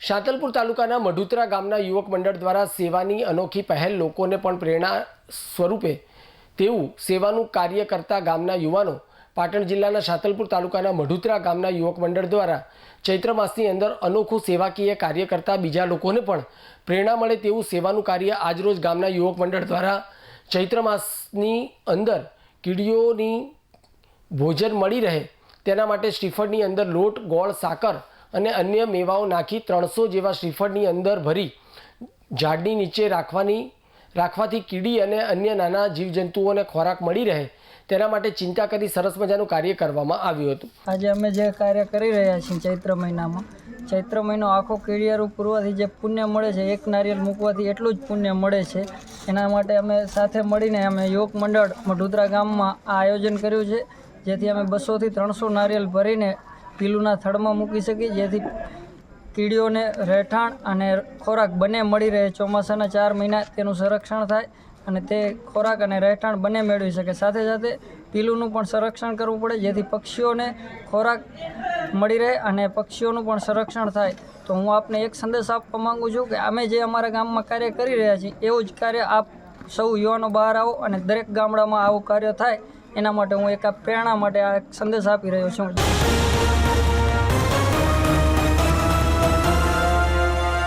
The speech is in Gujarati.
શાતલપુર તાલુકાના મઢુતરા ગામના યુવક મંડળ દ્વારા સેવાની અનોખી પહેલ લોકોને પણ પ્રેરણા સ્વરૂપે તેવું સેવાનું કાર્ય કરતા ગામના યુવાનો પાટણ જિલ્લાના શાતલપુર તાલુકાના મઢુતરા ગામના યુવક મંડળ દ્વારા ચૈત્ર માસની અંદર અનોખું સેવાકીય કાર્ય કરતા બીજા લોકોને પણ પ્રેરણા મળે તેવું સેવાનું કાર્ય આજરોજ ગામના યુવક મંડળ દ્વારા ચૈત્ર માસની અંદર કીડીઓની ભોજન મળી રહે તેના માટે શ્રીફળની અંદર લોટ, ગોળ, સાકર અને અન્ય મેવાઓ નાખી ત્રણસો જેવા શ્રીફળની અંદર ભરી ઝાડની નીચે રાખવાની, રાખવાથી કીડી અને અન્ય નાના જીવજંતુઓને ખોરાક મળી રહે તેના માટે ચિંતા કરી સરસ મજાનું કાર્ય કરવામાં આવ્યું હતું. આજે અમે જે કાર્ય કરી રહ્યા છીએ ચૈત્ર મહિનામાં, ચૈત્ર મહિનો આખો કીડિયારું પૂરવાથી જે પુણ્ય મળે છે, એક નારિયેળ મૂકવાથી એટલું જ પુણ્ય મળે છે. એના માટે અમે સાથે મળીને અમે યોગ મંડળ મઢુદરા ગામમાં આ આયોજન કર્યું છે, જેથી અમે બસોથી ત્રણસો નારિયેળ ભરીને પીલુના થડમાં મૂકી શકીએ, જેથી કીડીઓને રહેઠાણ અને ખોરાક બંને મળી રહે. ચોમાસાના ચાર મહિના તેનું સંરક્ષણ થાય અને તે ખોરાક અને રહેઠાણ બંને મેળવી શકે. સાથે સાથે પીલુંનું પણ સંરક્ષણ કરવું પડે, જેથી પક્ષીઓને ખોરાક મળી રહે અને પક્ષીઓનું પણ સંરક્ષણ થાય. તો હું આપને એક સંદેશ આપવા માગું છું કે અમે જે અમારા ગામમાં કાર્ય કરી રહ્યા છીએ, એવું જ કાર્ય આપ સૌ યુવાનો બહાર આવો અને દરેક ગામડામાં આવું કાર્ય થાય. એના માટે હું એક પ્રેરણા માટે આ સંદેશ આપી રહ્યો છું.